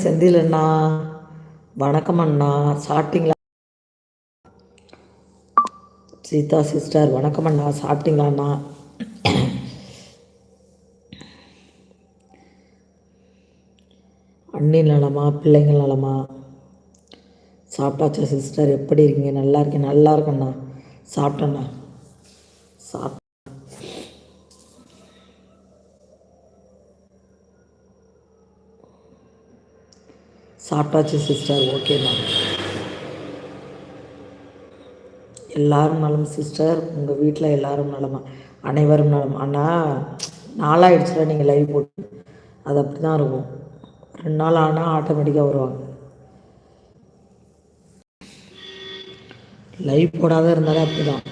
Senthil அண்ணா வணக்கம் அண்ணா சாப்பிட்டீங்களா? சீதா சிஸ்டர் வணக்கம் அண்ணா சாப்பிட்டீங்களா அண்ணா அண்ணி நலமா பிள்ளைங்கள் நலமா? சாப்பிட்டாச்சா சிஸ்டர் எப்படி இருக்கீங்க? நல்லா இருக்கேன் நல்லா இருக்கேண்ணா சாப்பிட்டேண்ணா சாப் சாப்பிட்டாச்சு சிஸ்டர் ஓகே தான் எல்லாரும் நலம் சிஸ்டர் உங்கள் வீட்டில் எல்லாரும் நலமா? அனைவரும் நலம். ஆனால் நாளாகிடுச்சுல நீங்கள் லைவ் போட்டு. அது அப்படி தான் இருக்கும். ரெண்டு நாள் ஆனால் ஆட்டோமேட்டிக்காக வருவாங்க. லைவ் போடாத இருந்தாலே அப்படி தான்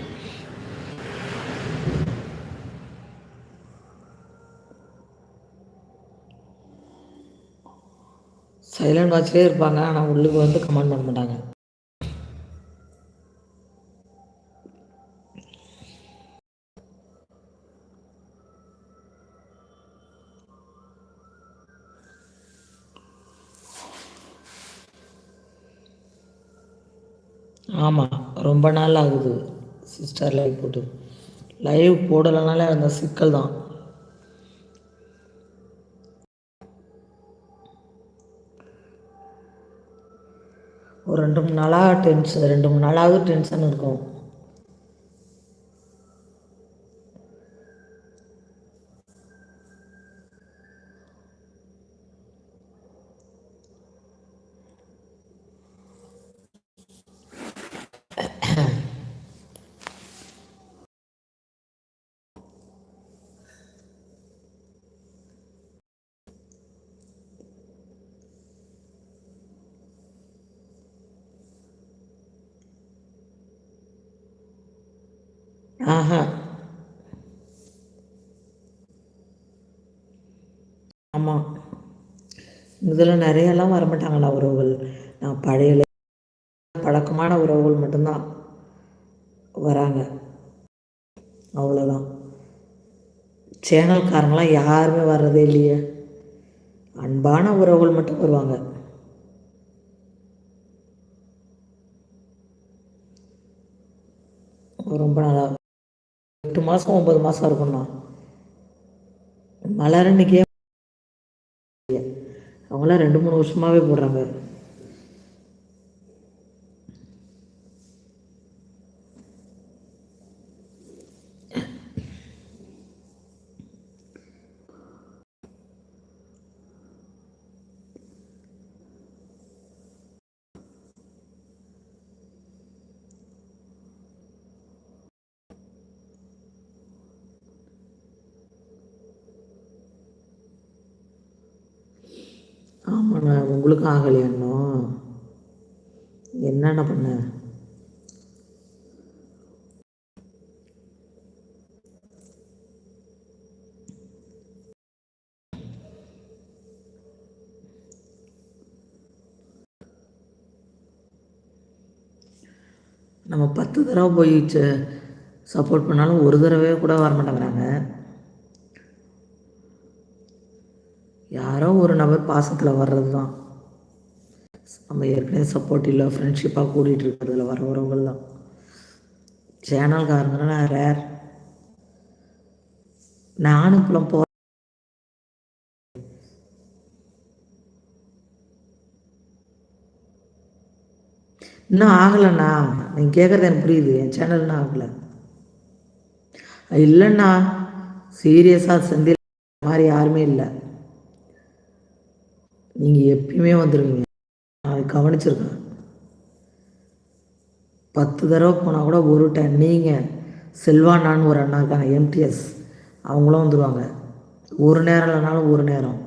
சைலண்ட் வாட்ச்லேயே இருப்பாங்க ஆனால் உள்ளுக்கு வந்து கமெண்ட் பண்ண மாட்டாங்க. ஆமாம் ரொம்ப நாள் ஆகுது சிஸ்டர் லைவ் போட்டு. லைவ் போடலைனாலே அந்த சிக்கல் தான். ஒரு ரெண்டு மூணு நாளாக டென்ஷன் ரெண்டு மூணு நாளாவது டென்ஷன் இருக்கும். ஆமாம் இதில் நிறையெல்லாம் வரமாட்டாங்களா உறவுகள்? நான் பழைய பழக்கமான உறவுகள் மட்டும்தான் வராங்க. அவ்வளோதான் சேனல்காரங்களாம் யாருமே வர்றதே இல்லையே. அன்பான உறவுகள் மட்டும் வருவாங்க. ரொம்ப நல்லா எட்டு மாதம் ஒம்பது மாதம் இருக்கும்ண்ணா. மலரன்னைக்கே அவங்களாம் ரெண்டு மூணு வருஷமாகவே போடுறாங்க ஆமாண்ணா உங்களுக்கும் ஆகலையா இன்னும் என்னென்ன பண்ண நம்ம பத்து தடவை போய் சப்போர்ட் பண்ணாலும் ஒரு தடவை கூட வர மாட்டேங்கிறாங்க யாரோ ஒரு நபர் பாசத்தில் வர்றது தான் நம்ம ஏற்கனவே சப்போர்ட் இல்லை ஃப்ரெண்ட்ஷிப்பாக கூட்டிகிட்டு இருக்கிறதுல வர உறவுகள் தான் சேனல்காரங்கன்னா ரேர் நானும் இப்பெல்லாம் போ இன்னும் ஆகலைண்ணா. நீங்கள் கேட்குறது எனக்கு புரியுது. என் சேனல்னா ஆகல ஆகலை இல்லைண்ணா சீரியஸாக செந்தில் மாதிரி யாருமே இல்லை. நீங்கள் எப்பயுமே வந்துடுவீங்க நான் கவனிச்சிருக்கேன். பத்து தடவை போனால் கூட ஒரு டைம் நீங்கள் செல்வானான்னு ஒரு அண்ணா இருக்காங்க எம்டிஎஸ் அவங்களும் வந்துடுவாங்க ஒரு நேரம் இல்லைனாலும் ஒரு நேரம்.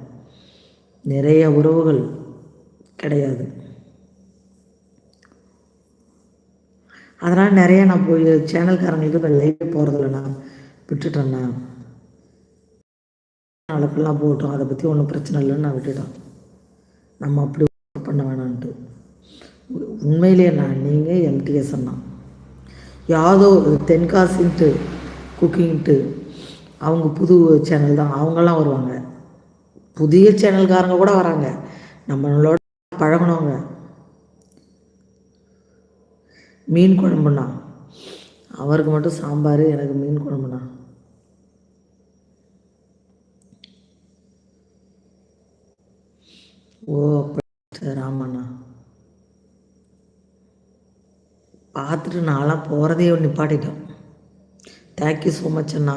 நிறைய உறவுகள் கிடையாது. அதனால் நிறைய நான் போய் சேனல்காரங்களுக்கு இப்போ லைவ் போகிறதில்லண்ணா விட்டுட்டேண்ணா நாளுக்கெல்லாம் போட்டோம் அதை பற்றி ஒன்றும் பிரச்சனை இல்லைன்னு நான் விட்டுட்டேன். நம்ம அப்படி பண்ண வேணான்ட்டு. உண்மையிலேயே நான் நீங்கள் எம்டிஎஸ் அண்ணா. யாதோ தென்காசின்ட்டு குக்கிங்ட்டு அவங்க புது சேனல் தான். அவங்கெல்லாம் வருவாங்க. புதிய சேனல்காரங்க கூட வராங்க. நம்மளோட பழகினவங்க. மீன் குழம்புண்ணா. அவருக்கு மட்டும் சாம்பார் எனக்கு மீன் குழம்புண்ணா. ஓ சரி ஆமாண்ணா பார்த்துட்டு நான்லாம் போகிறதே நிப்பாட்டிட்டோம். தேங்க்யூ ஸோ மச் அண்ணா.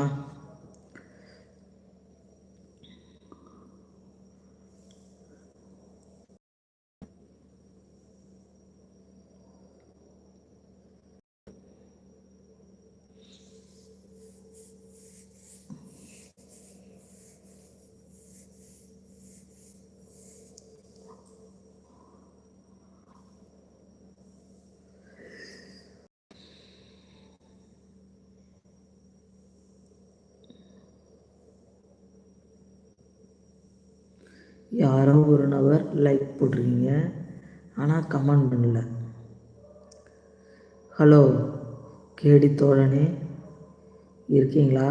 யாரோ ஒரு நபர் லைக் போட்டிருக்கீங்க. ஆனால் கமெண்ட் பண்ணல. ஹலோ கேடி தோழனே இருக்கீங்களா?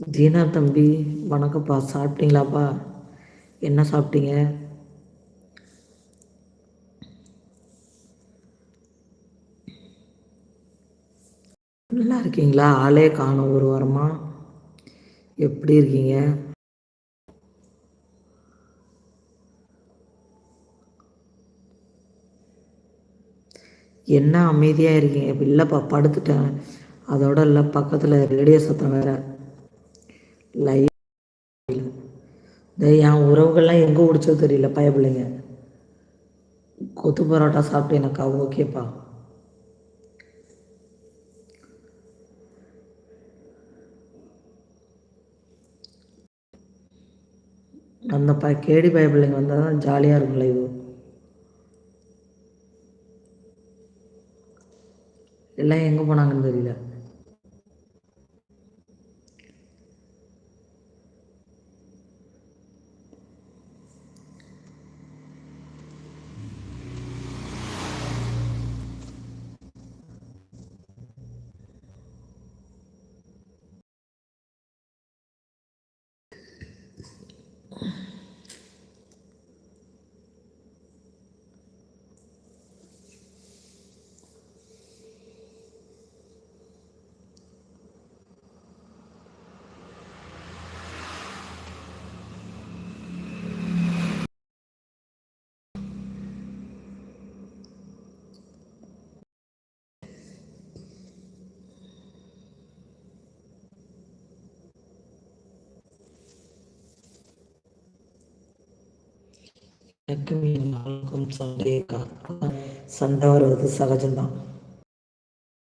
ஜீனா தம்பி வணக்கம்ப்பா. சாப்பிட்டீங்களாப்பா? என்ன சாப்பிட்டீங்க? நல்லா இருக்கீங்களா? ஆளே காணும் ஒரு வாரமாக எப்படி இருக்கீங்க? என்ன அமைதியாக இருக்கீங்க? இல்லைப்பா படுத்துட்டேன். அதோட இல்லை பக்கத்தில் ரேடியோ சத்தம் வேறு. லைவ் என் உறவுகள்லாம் எங்கே பிடிச்சது தெரியல பய பிள்ளைங்க. கொத்து பரோட்டா சாப்பிட்டு எனக்கா ஓகேப்பா. அந்த ப கேடி பய பிள்ளைங்க வந்தால் தான் ஜாலியாக இருக்கும் லைவ் எல்லாம் எங்கே போனாங்கன்னு தெரியல. எனக்கும் என் ஆளுக்கும் சண்டையேக்கா சண்டை வருவது சகஜம்தான்.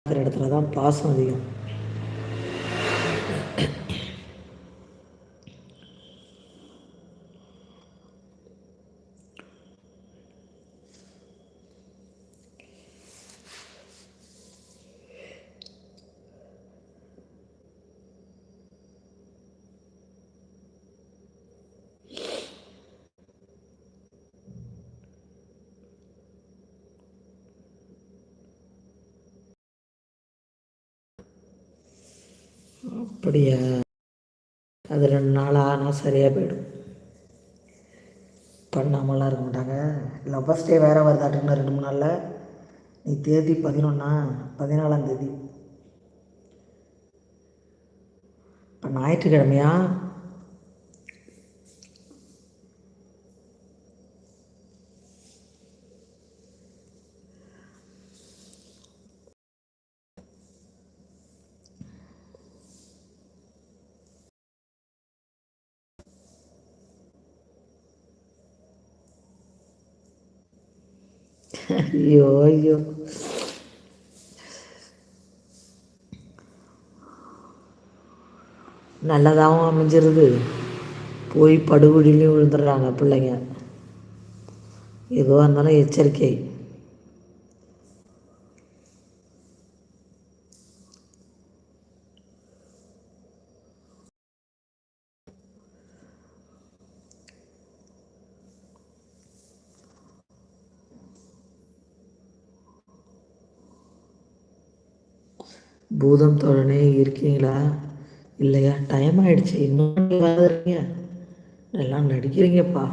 இடத்துல தான் பாசம் அதிகம். அப்படியா? அது ரெண்டு நாள் ஆனால் சரியாக போயிடும். பண்ணாமலாம் இருக்க மாட்டாங்க. லவ்வர்ஸ் டே வேறு வருதாட்டுங்களா ரெண்டு மூணு நாளில். நீ தேதி பதினொன்னா பதினாலாம் தேதி. இப்போ ஞாயிற்றுக்கிழமையா? ஐயோ ஐயோ நல்லதாகவும் அமைஞ்சிருது. போய் படுகொடியிலையும் விழுந்துடுறாங்க பிள்ளைங்க. எதுவாக இருந்தாலும் எச்சரிக்கை. பூதம் தோழனே இருக்கீங்களா? இல்லையா? டைம் ஆயிடுச்சு. இன்னும் எல்லாம் நடிக்கிறீங்கப்பா.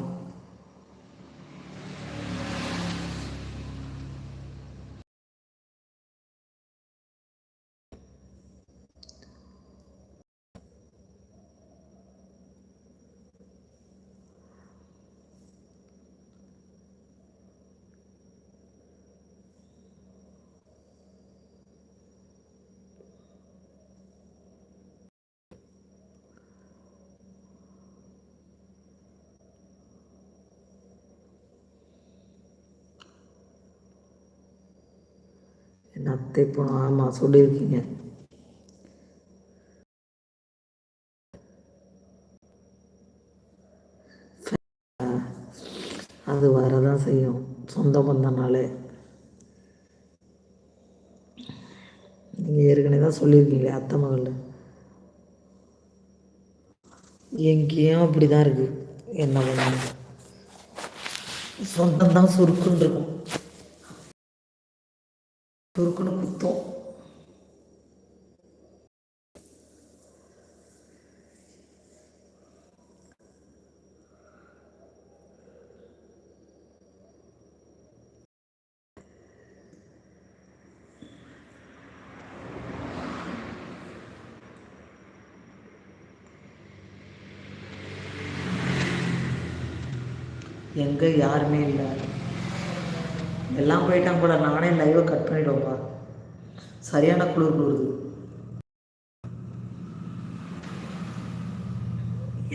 என் அத்தை போனோம் ஆமாம் சொல்லியிருக்கீங்க. அது வரதான் செய்யும். சொந்த பந்தனாலே நீங்கள் ஏற்கனவே தான் சொல்லியிருக்கீங்களே அத்தை மகள் எங்கேயும் அப்படி தான் இருக்குது என்ன பண்ண சொந்தம் தான் சுருக்குன்னு இருக்கும். துருக்குன்னு குத்தும். எங்க யாருமே இல்லை. எல்லாம் போயிட்டாங்க போல நானே லைவை கட் பண்ணிடுவேன்ப்பா. சரியான குளிர் குளிருது.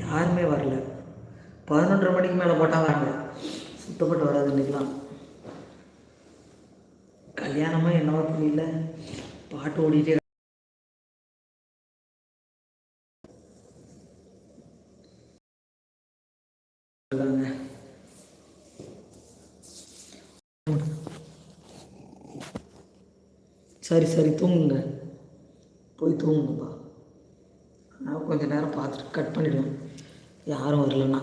யாருமே வரல. பதினொன்றரை மணிக்கு மேலே போட்டால் வராங்க. சுத்தப்பட்டு வராது இன்னைக்கெலாம் கல்யாணமா என்னவோ தெரியல. பாட்டு ஓடிட்டே இருக்காங்க சரி சரி தூங்குங்க. போய் தூங்குங்கப்பா. நான் கொஞ்சம் நேரம் பார்த்துட்டு கட் பண்ணிவிடுவேன் யாரும் வரலன்னா.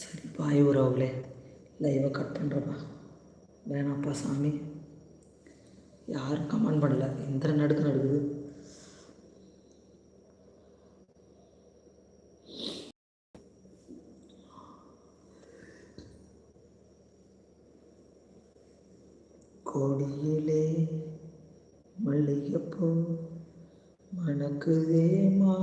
சரி பாய் உறவுகளே லைவை கட் பண்ணுறப்பா வேணாப்பா சாமி. யாரும் கமெண்ட் பண்ணல. இந்த நடுக்கு நடுக்குது கொடியிலே மல்லிகைப்பூ மணக்குதே மா